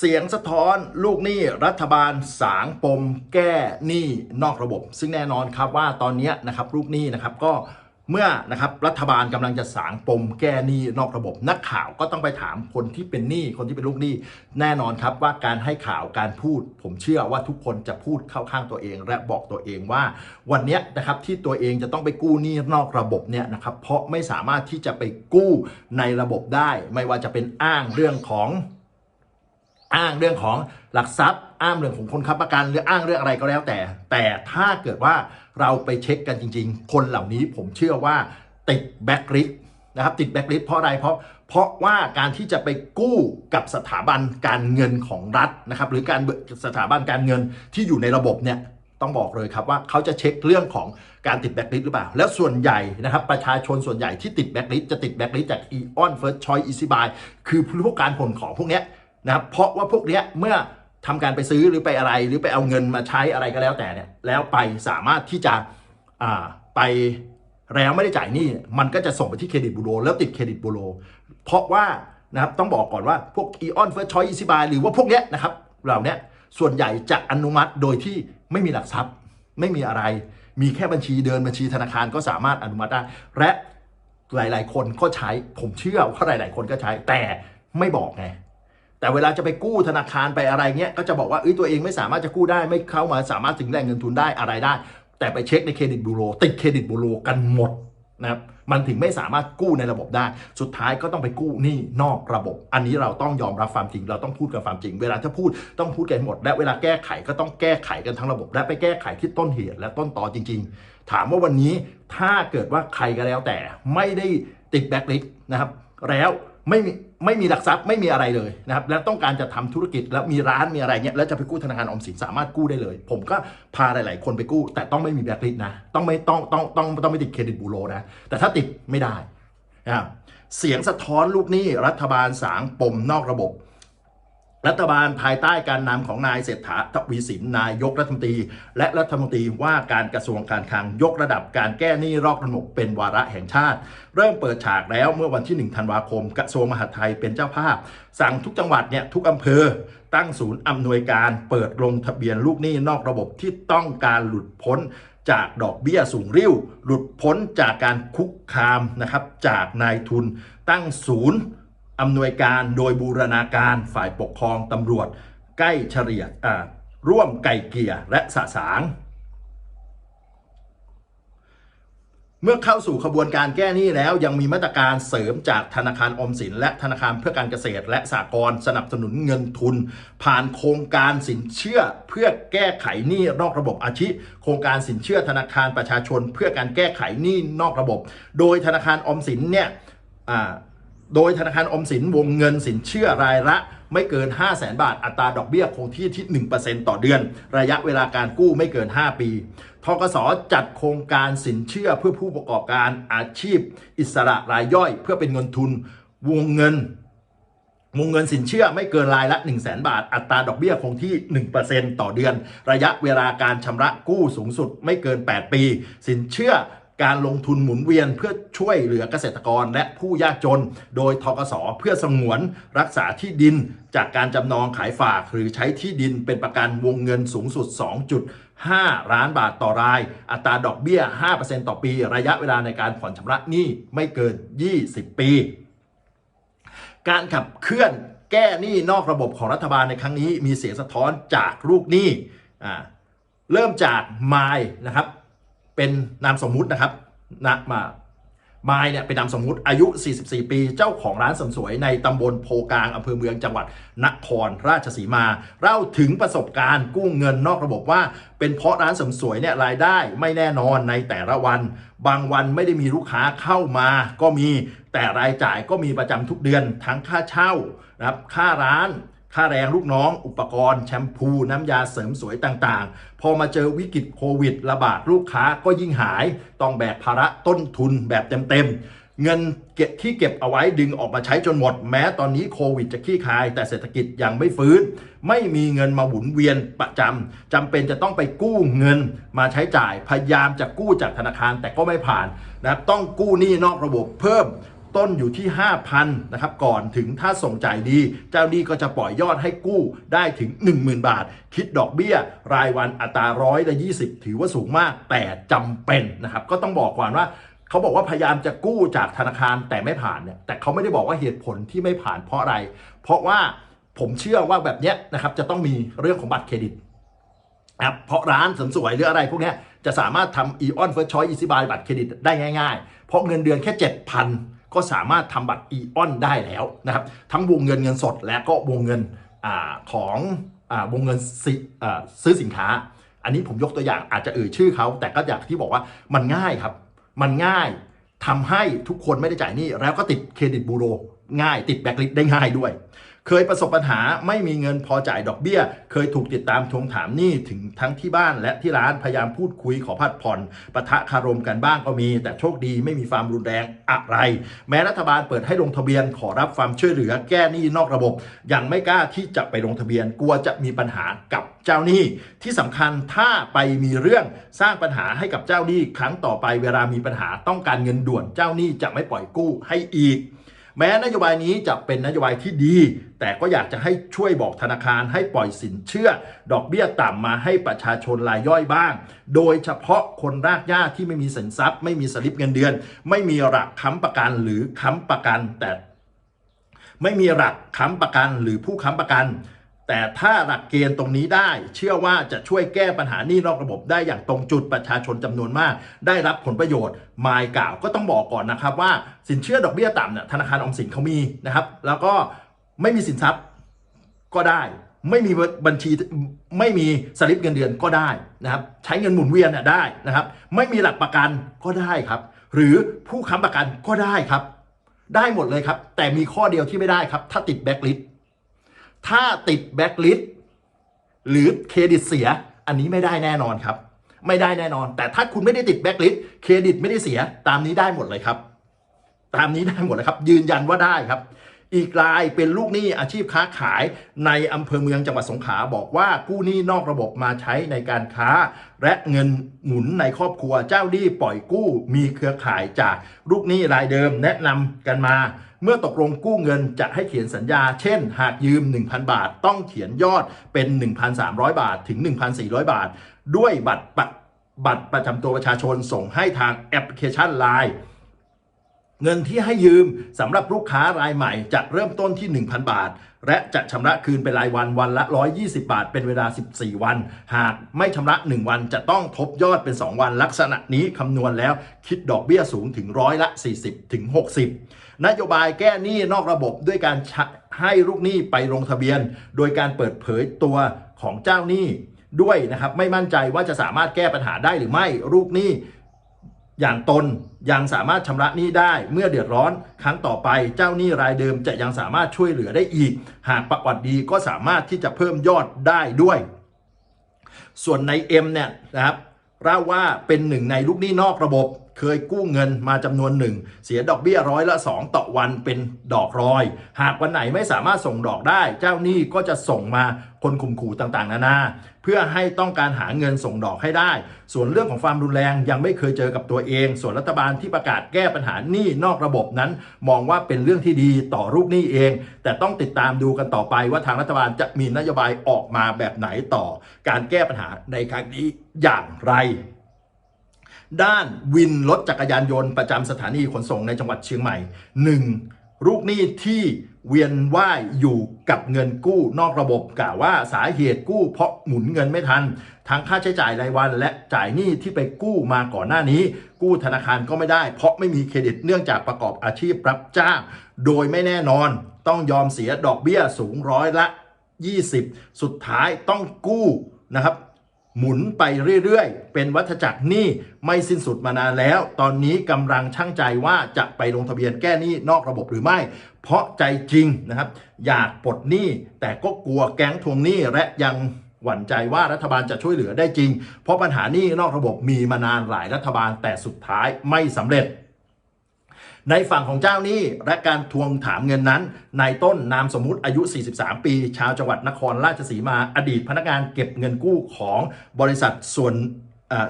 เสียงสะท้อนลูกหนี้รัฐบาลสางปมแก้หนี้นอกระบบ ซึ่งแน่นอนครับว่าตอนนี้นะครับลูกหนี้นะครับก็เมื่อนะครับรัฐบาลกำลังจะสางปมแก้หนี้นอกระบบ นักข่าวก็ต้องไปถามคนที่เป็นหนี้คนที่เป็นลูกหนี้ แน่นอนครับว่าการให้ข่าวการพูด ผมเชื่อว่าทุกคนจะพูดเข้าข้างตัวเอง และบอกตัวเองว่า วันนี้นะครับที่ตัวเองจะต้องไปกู้หนี้นอกระบบเนี่ยนะครับเพราะไม่สามารถที่จะไปกู้ในระบบได้ ไม่ว่าจะเป็นอ้างเรื่องของ อ้างเรื่องของหลักทรัพย์ อ้างเรื่องของคนค้ำประกันหรืออ้างเรื่องอะไรก็แล้วแต่ แต่ถ้าเกิดว่าเราไปเช็คกันจริง ๆ คนเหล่านี้ผมเชื่อว่าติดแบ็กลิสนะครับติดแบ็กลิสเพราะอะไรเพราะเพราะว่าการที่จะไปกู้กับสถาบันการเงินของรัฐนะครับหรือการสถาบันการเงินที่อยู่ในระบบเนี่ยต้องบอกเลยครับว่าเขาจะเช็คเรื่องของการติดแบ็กลิสหรือเปล่า แล้วส่วนใหญ่นะครับประชาชนส่วนใหญ่ที่ติดแบ็กลิสจะติดแบ็กลิสจาก e on first choice easy buy คือพวกการผลของพวกเนี้ย นะครับเพราะว่าพวกเนี้ยเมื่อทำการไปซื้อหรือไปอะไรหรือไปเอาเงินมาใช้อะไรก็แล้วแต่เนี่ยแล้วไปสามารถที่จะไปแล้วไม่ได้จ่ายหนี้มันก็จะส่งไปที่เครดิตบูโรแล้วติดเครดิตบูโรเพราะว่านะครับต้องบอกก่อนว่าพวก e on first choice easy buy หรือว่าพวกเนี้ยนะครับเหล่าเนี้ยส่วนใหญ่จะอนุมัติโดยที่ไม่มีหลักทรัพย์ ไม่มีอะไร มีแค่บัญชีเดินบัญชีธนาคารก็สามารถอนุมัติได้ และหลาย ๆ คนก็ใช้ผมเชื่อว่าหลาย ๆ คนก็ใช้แต่ไม่บอกไง แต่เวลาจะไปกู้ธนาคารไปอะไรเงี้ยก็จะบอกว่าเอ้ยตัวเองไม่สามารถจะกู้ได้ไม่เข้ามาสามารถถึงแหล่งเงินทุนได้อะไรได้ แต่ไปเช็คในเครดิตบูโรติดเครดิตบูโรกันหมดนะครับมันถึงไม่สามารถกู้ในระบบได้ สุดท้ายก็ต้องไปกู้นี้นอกระบบ อันนี้เราต้องยอมรับความจริง เราต้องพูดกันความจริง เวลาจะพูดต้องพูดกันหมด และเวลาแก้ไขก็ต้องแก้ไขกันทั้งระบบ และไปแก้ไขที่ต้นเหตุและต้นตอจริง ๆ ถามว่าวันนี้ถ้าเกิดว่าใครก็แล้วแต่ไม่ได้ติดแบ็คลิสต์นะครับแล้วไม่มี ไม่มีหลักทรัพย์ไม่มีอะไรเลยนะครับแล้วต้องการจะทำธุรกิจแล้วมีร้านมีอะไรเนี่ยแล้วจะไปกู้ธนาคารออมสินสามารถกู้ได้เลย ผมก็พาหลาย ๆ คนไปกู้ แต่ต้องไม่มีแบล็คลิสต์นะต้องไม่ต้องต้องต้องต้องไม่ติดเครดิตบูโรนะแต่ถ้าติดไม่ได้นะครับเสียงสะท้อนลูกหนี้รัฐบาลสางปมนอกระบบ รัฐบาลภายใต้การนำของนายเศรษฐาทวีสินนายกรัฐมนตรี และรัฐมนตรีว่าการกระทรวงการคลังยกระดับการแก้หนี้รอกระบบเป็นวาระแห่งชาติ เริ่มเปิดฉากแล้วเมื่อวันที่ 1 ธันวาคม กระทรวงมหาดไทยเป็นเจ้าภาพ สั่งทุกจังหวัดเนี่ยทุกอำเภอตั้งศูนย์อำนวยการเปิดลงทะเบียนลูกหนี้นอกระบบที่ต้องการหลุดพ้นจากดอกเบี้ยสูงริ้ว หลุดพ้นจากการคุกคามนะครับจากนายทุนตั้งศูนย์ อำนวยการโดยบูรณาการฝ่ายปกครองตำรวจ ใกล้เฉลี่ยร่วมไก่เกลี่ยและสะสาง เมื่อเข้าสู่ขบวนการแก้หนี้แล้วยังมีมาตรการเสริมจากธนาคารอมสิน และธนาคารเพื่อการเกษตร และสหกรณ์สนับสนุนเงินทุน ผ่านโครงการสินเชื่อเพื่อแก้ไขหนี้นอกระบบอาชีพโครงการสินเชื่อธนาคารประชาชน เพื่อการแก้ไขหนี้นอกระบบ โดยธนาคารออมสินเนี่ยอ่า โดยธนาคารอมสินวงเงินสินเชื่อรายละไม่เกิน 5 0 0แสนบาท อัตราดอกเบี้ยคงที่ที่ 1%ต่อเดือน ระยะเวลาการกู้ไม่เกิน 5 ปีทกสจัดโครงการสินเชื่อเพื่อผู้ประกอบการอาชีพ อิสระรายย่อย เพื่อเป็นเงินทุน วงเงินวงเงินสินเชื่อไม่เกินรายละ 1 0 0 0 0แบาท อัตราดอกเบี้ยคงที่ 1%ต่อเดือน ระยะเวลาการชำระกู้สูงสุดไม่เกิน 8 ปี สินเชื่อ การลงทุนหมุนเวียนเพื่อช่วยเหลือเกษตรกรและผู้ยากจน โดยทกสเพื่อสงวนรักษาที่ดินจากการจำนองขายฝากหรือใช้ที่ดินเป็นประกันวงเงินสูงสุด 2.5 ล้านบาทต่อราย อัตราดอกเบี้ย 5%ต่อปี ระยะเวลาในการผ่อนชำระหนี้ไม่เกิน 20 ปี การขับเคลื่อนแก้หนี้นอกระบบของรัฐบาลในครั้งนี้มีเสียงสะท้อนจากลูกหนี้อ่าเริ่มจากไมล์นะครับ เป็นนามสมมุตินะครับนะมามายเนี่ยเป็นนามสมมุติอายุ 44 ปี เจ้าของร้านเสริมสวยในตำบลโพกลางอำเภอเมืองจังหวัดนครราชสีมาเล่าถึงประสบการณ์กู้เงินนอกระบบว่า เป็นเพราะร้านเสริมสวยเนี่ยรายได้ไม่แน่นอนในแต่ละวัน บางวันไม่ได้มีลูกค้าเข้ามา ก็มีแต่รายจ่ายก็มีประจำทุกเดือนทั้งค่าเช่านะครับค่าร้าน ค่าแรงลูกน้องอุปกรณ์แชมพูน้ำยาเสริมสวยต่างๆ พอมาเจอวิกฤตโควิด ระบาดลูกค้าก็ยิ่งหาย ต้องแบกภาระต้นทุนแบบเต็มๆ เงินเก็บที่เก็บเอาไว้ดึงออกมาใช้จนหมด แม้ตอนนี้โควิดจะคลี่คลาย แต่เศรษฐกิจยังไม่ฟื้น ไม่มีเงินมาหมุนเวียนประจำจำเป็นจะต้องไปกู้เงินมาใช้จ่ายพยายามจะกู้จากธนาคารแต่ก็ไม่ผ่านนะต้องกู้หนี้นอกระบบเพิ่ม ต้นอยู่ที่ 5,000นะครับก่อนถึงถ้าส่งจ่ายดี เจ้าหนี้ก็จะปล่อยยอดให้กู้ได้ถึง 10,000 บาท คิดดอกเบี้ย รายวันอัตราร้อยละ20 ถือว่าสูงมากแต่จำเป็นนะครับก็ต้องบอกก่อนว่าเขาบอกว่าพยายามจะกู้จากธนาคารแต่ไม่ผ่านเนี่ยแต่เขาไม่ได้บอกว่าเหตุผลที่ไม่ผ่านเพราะอะไร เพราะว่าผมเชื่อว่าแบบเนี้ยนะครับจะต้องมีเรื่องของบัตรเครดิตนะครับเพราะร้านเสริมสวยหรืออะไรพวกนี้จะสามารถทำ Eon First Choice Easy Buy บัตรเครดิตได้ง่ายๆ เพราะเงินเดือนแค่ 7,000 ก็สามารถทำบัตรเอออนได้แล้วนะครับ ทั้งวงเงินเงินสดและก็วงเงินอของอวงเงินซื้อสินค้า อันนี้ผมยกตัวอย่างอาจจะเอ่ยชื่อเขา แต่ก็อยากที่บอกว่ามันง่ายครับ มันง่ายทำให้ทุกคนไม่ได้จ่ายหนี้แล้วก็ติดเครดิตบูโรง่าย ติดแบ็คลิสได้ง่ายด้วย เคยประสบปัญหาไม่มีเงินพอจ่ายดอกเบี้ย เคยถูกติดตามทวงถามหนี้ถึงทั้งที่บ้านและที่ร้านพยายามพูดคุยขอพัดผ่อนปะทะคารมกันบ้างก็มี แต่โชคดีไม่มีความรุนแรงอะไร แม้รัฐบาลเปิดให้ลงทะเบียนขอรับความช่วยเหลือแก้หนี้นอกระบบ ยังไม่กล้าที่จะไปลงทะเบียนกลัวจะมีปัญหากับเจ้าหนี้ ที่สำคัญถ้าไปมีเรื่องสร้างปัญหาให้กับเจ้าหนี้ ครั้งต่อไปเวลามีปัญหาต้องการเงินด่วนเจ้าหนี้จะไม่ปล่อยกู้ให้อีก แม้นโยบายนี้จะเป็นนโยบายที่ดี แต่ก็อยากจะให้ช่วยบอกธนาคารให้ปล่อยสินเชื่อ ดอกเบี้ยต่ำมาให้ประชาชนรายย่อยบ้าง โดยเฉพาะคนรากหญ้าที่ไม่มีสินทรัพย์ ไม่มีสลิปเงินเดือน ไม่มีหลักค้ำประกันหรือค้ำประกันแต่ ไม่มีหลักค้ำประกันหรือผู้ค้ำประกัน แต่ถ้าหลักเกณฑ์ตรงนี้ได้ เชื่อว่าจะช่วยแก้ปัญหานี้นอกระบบได้อย่างตรงจุดประชาชนจำนวนมาก ได้รับผลประโยชน์มายกล่าวก็ต้องบอกก่อนนะครับว่าสินเชื่อดอกเบี้ยต่ำเนี่ยธนาคารออมสินเขามีนะครับ แล้วก็ไม่มีสินทรัพย์ก็ได้ ไม่มีบัญชีไม่มีสลิปเงินเดือนก็ได้นะครับ ใช้เงินหมุนเวียนเนี่ยได้นะครับ ไม่มีหลักประกันก็ได้ครับ หรือผู้ค้ำประกันก็ได้ครับ ได้หมดเลยครับ แต่มีข้อเดียวที่ไม่ได้ครับ ถ้าติดแบ็คลิสต์ ถ้าติดแบ็คลิสต์หรือเครดิตเสีย อันนี้ไม่ได้แน่นอนครับ ไม่ได้แน่นอน แต่ถ้าคุณไม่ได้ติดแบ็คลิสต์เครดิตไม่ได้เสีย ตามนี้ได้หมดเลยครับ ตามนี้ได้หมดเลยครับ ยืนยันว่าได้ครับ อีกรายเป็นลูกหนี้อาชีพค้าขายในอำเภอเมืองจังหวัดสงขลาบอกว่ากู้หนี้นอกระบบมาใช้ในการค้า และเงินหมุนในครอบครัวเจ้าหนี้ปล่อยกู้มีเครือข่ายจากลูกหนี้รายเดิมแนะนำกันมา เมื่อตกลงกู้เงินจะให้เขียนสัญญา เช่น หากยืม 1,000 บาท ต้องเขียนยอดเป็น 1,300 บาทถึง 1,400 บาท ด้วยบัตรปรบัตรประจำตัวประชาชนส่งให้ทางแอปพลิเคชัน Line เงินที่ให้ยืมสำหรับลูกค้ารายใหม่จะเริ่มต้นที่ 1,000 บาท และจะชำระคืนเป็นรายวันวันละ 120 บาท เป็นเวลา 14 วัน หากไม่ชำระ 1 วันจะต้องทบยอดเป็น 2 วัน ลักษณะนี้คำนวณแล้วคิดดอกเบี้ยสูงถึงร้อยละ 40 ถึง 60 นโยบายแก้หนี้นอกระบบด้วยการให้ลูกหนี้ไปลงทะเบียน โดยการเปิดเผยตัวของเจ้าหนี้ด้วยนะครับไม่มั่นใจว่าจะสามารถแก้ปัญหาได้หรือไม่ลูกหนี้ อย่างตนยังสามารถชำระหนี้ได้เมื่อเดือดร้อนครั้งต่อไป เจ้าหนี้รายเดิมจะยังสามารถช่วยเหลือได้อีก หากประวัติดีก็สามารถที่จะเพิ่มยอดได้ด้วย ส่วนใน M เนี่ยนะครับเล่าว่าเป็นหนึ่งในลูกหนี้นอกระบบ เคยกู้เงินมาจำนวนหนึ่งเสียดอกเบี้ยร้อยละ 2 ต่อวันเป็นดอกรอย หากวันไหนไม่สามารถส่งดอกได้ เจ้าหนี้ก็จะส่งมาคนข่มขู่ต่างๆ นานา เพื่อให้ต้องการหาเงินส่งดอกให้ได้ ส่วนเรื่องของความรุนแรงยังไม่เคยเจอกับตัวเอง ส่วนรัฐบาลที่ประกาศแก้ปัญหาหนี้นอกระบบนั้น มองว่าเป็นเรื่องที่ดีต่อลูกหนี้เอง แต่ต้องติดตามดูกันต่อไปว่าทางรัฐบาลจะมีนโยบายออกมาแบบไหนต่อ การแก้ปัญหาในครั้งนี้อย่างไร ด้านวินรถจักรยานยนต์ประจำสถานีขนส่งในจังหวัดเชียงใหม่ 1. ลูกหนี้ที่เวียนว่ายอยู่กับเงินกู้นอกระบบกล่าวว่าสาเหตุกู้เพราะหมุนเงินไม่ทัน ทั้งค่าใช้จ่ายรายวัน และจ่ายหนี้ที่ไปกู้มาก่อนหน้านี้ กู้ธนาคารก็ไม่ได้ เพราะไม่มีเครดิตเนื่องจากประกอบอาชีพรับจ้าง โดยไม่แน่นอน ต้องยอมเสียดอกเบี้ยสูงร้อยละ 20 สุดท้ายต้องกู้นะครับ หมุนไปเรื่อยๆ เป็นวัฏจักรหนี้ไม่สิ้นสุดมานานแล้ว ตอนนี้กำลังช่างใจว่าจะไปลงทะเบียนแก้หนี้นอกระบบหรือไม่ เพราะใจจริงนะครับ อยากปลดหนี้แต่ก็กลัวแก๊งทวงหนี้และยังหวั่นใจว่ารัฐบาลจะช่วยเหลือได้จริง เพราะปัญหานี้นอกระบบมีมานานหลายรัฐบาลแต่สุดท้ายไม่สำเร็จ ในฝั่งของเจ้าหนี้และการทวงถามเงินนั้นนายต้นนามสมมุติอายุ 43 ปี ชาวจังหวัดนครราชสีมาอดีตพนักงานเก็บเงินกู้ของบริษัทส่วน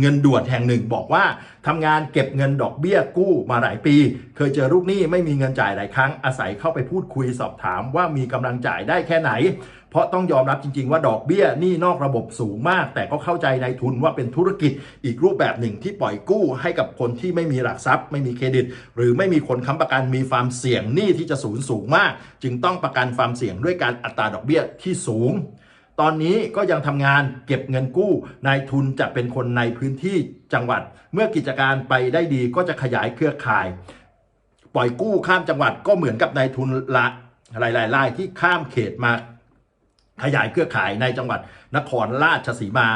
เงินด่วนแห่งหนึ่งบอกว่าทำงานเก็บเงินดอกเบี้ยกู้มาหลายปี เคยเจอลูกหนี้ไม่มีเงินจ่ายหลายครั้งอาศัยเข้าไปพูดคุยสอบถามว่ามีกำลังจ่ายได้แค่ไหน เพราะต้องยอมรับจริง ๆ ว่าดอกเบี้ยหนี้นอกระบบสูงมาก แต่ก็เข้าใจในทุนว่าเป็นธุรกิจอีกรูปแบบหนึ่งที่ปล่อยกู้ให้กับคนที่ไม่มีหลักทรัพย์ ไม่มีเครดิต หรือไม่มีคนค้ำประกันมีความเสี่ยงหนี้ที่จะสูญสูงมาก จึงต้องประกันความเสี่ยงด้วยการอัตราดอกเบี้ยที่สูง ตอนนี้ก็ยังทำงานเก็บเงินกู้นายทุนจะเป็นคนในพื้นที่จังหวัด เมื่อกิจการไปได้ดีก็จะขยายเครือข่าย ปล่อยกู้ข้ามจังหวัดก็เหมือนกับนายทุนละหลายๆรายที่ข้ามเขตมาขยายเครือข่ายในจังหวัดนครราชสีมา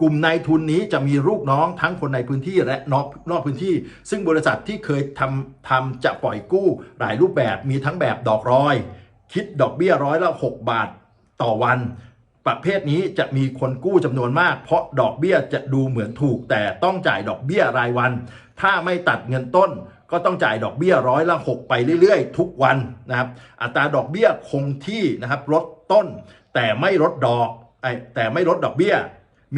กลุ่มนายทุนนี้จะมีลูกน้องทั้งคนในพื้นที่และนอกนอกพื้นที่ ซึ่งบริษัทที่เคยทำทำจะปล่อยกู้หลายรูปแบบมีทั้งแบบดอกร้อย คิดดอกเบี้ยร้อยละ 6 บาทต่อวัน ประเภทนี้จะมีคนกู้จำนวนมาก เพราะดอกเบี้ยจะดูเหมือนถูก แต่ต้องจ่ายดอกเบี้ยรายวัน ถ้าไม่ตัดเงินต้น ก็ต้องจ่ายดอกเบี้ยร้อยละ 6 ไปเรื่อยๆ ทุกวันนะครับ อัตราดอกเบี้ยคงที่นะครับลดต้น แต่ไม่ลดดอกไอแต่ไม่ลดดอกเบี้ย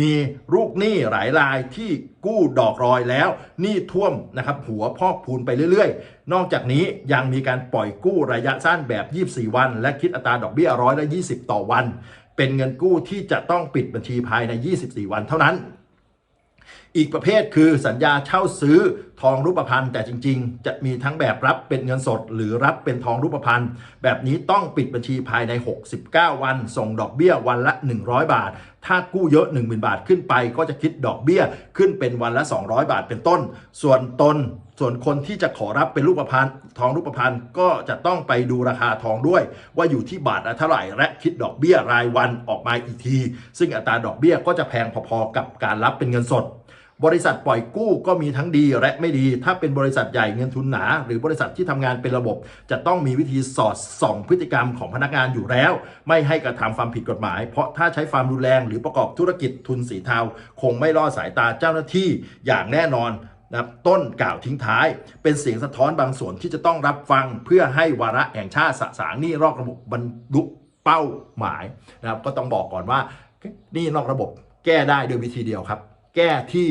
มีลูกหนี้หลายรายที่กู้ดอกรอยแล้วหนี้ท่วมนะครับหัวพอกพูนไปเรื่อยๆ นอกจากนี้ยังมีการปล่อยกู้ระยะสั้นแบบ 24 วัน และคิดอัตราดอกเบี้ยร้อยละ 20 ต่อวัน เป็นเงินกู้ที่จะต้องปิดบัญชีภายใน 24 วันเท่านั้น อีกประเภทคือสัญญาเช่าซื้อทองรูปพรรณแต่จริง ๆ จะมีทั้งแบบรับเป็นเงินสด หรือรับเป็นทองรูปพรรณแบบนี้ต้องปิดบัญชีภายใน 69 วัน ส่งดอกเบี้ยวันละ 100 บาท ถ้ากู้เยอะ 10,000 บาทขึ้นไป ก็จะคิดดอกเบี้ยขึ้นเป็นวันละ 200 บาทเป็นต้น ส่วนตนส่วนคนที่จะขอรับเป็นรูปพรรณทองรูปพรรณก็จะต้องไปดูราคาทองด้วย ว่าอยู่ที่บาทละเท่าไหร่ และคิดดอกเบี้ยรายวันออกมาอีกที ซึ่งอัตราดอกเบี้ยก็จะแพงพอๆกับการรับเป็นเงินสด บริษัทปล่อยกู้ก็มีทั้งดีและไม่ดี ถ้าเป็นบริษัทใหญ่เงินทุนหนา หรือบริษัทที่ทำงานเป็นระบบ จะต้องมีวิธีสอดส่องพฤติกรรมของพนักงานอยู่แล้ว ไม่ให้กระทำความผิดกฎหมาย เพราะถ้าใช้ความรุนแรงหรือประกอบธุรกิจทุนสีเทาคงไม่ล่อสายตาเจ้าหน้าที่อย่างแน่นอนนะครับต้นกล่าวทิ้งท้าย เป็นเสียงสะท้อนบางส่วนที่จะต้องรับฟังเพื่อให้วาระแห่งชาติสสางนี้นอกระบบบรรลุเป้าหมายนะครับก็ต้องบอกก่อนว่านี้นอกระบบแก้ได้โดยวิธีเดียวครับ แก้ที่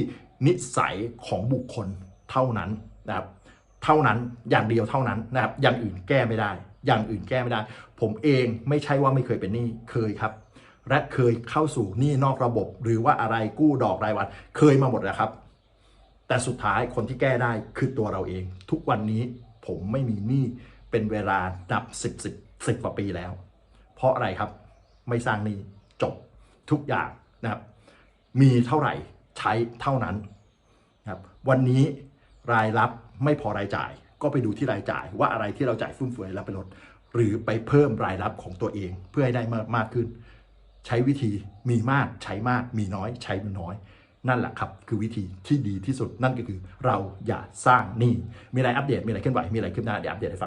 นิสัยของบุคคลเท่านั้นนะครับเท่านั้นอย่างเดียวเท่านั้นนะครับอย่างอื่นแก้ไม่ได้ อย่างอื่นแก้ไม่ได้ ผมเองไม่ใช่ว่าไม่เคยเป็นหนี้เคยครับ และเคยเข้าสู่หนี้นอกระบบ หรือว่าอะไรกู้ดอกรายวัน เคยมาหมดแล้วครับ แต่สุดท้ายคนที่แก้ได้คือตัวเราเอง ทุกวันนี้ผมไม่มีหนี้เป็นเวลานับสิบสิบสิบกว่าปีแล้ว เพราะอะไรครับไม่สร้างหนี้จบทุกอย่างนะครับ มีเท่าไหร่ ใช้เท่านั้นครับวันนี้รายรับไม่พอรายจ่าย ก็ไปดูที่รายจ่ายว่าอะไรที่เราจ่ายฟุ่มเฟือยแล้วไปลดหรือไปเพิ่มรายรับของตัวเองเพื่อให้ได้มากมากขึ้น ใช้วิธีมีมากใช้มาก มีน้อยใช้น้อย นั่นแหละครับ คือวิธีที่ดีที่สุดนั่นก็คือเราอย่าสร้างหนี้มีอะไรอัปเดตมีอะไรเคลื่อนไหวมีอะไรขึ้นหน้าเดี๋ยวอัปเดตให้ฟัง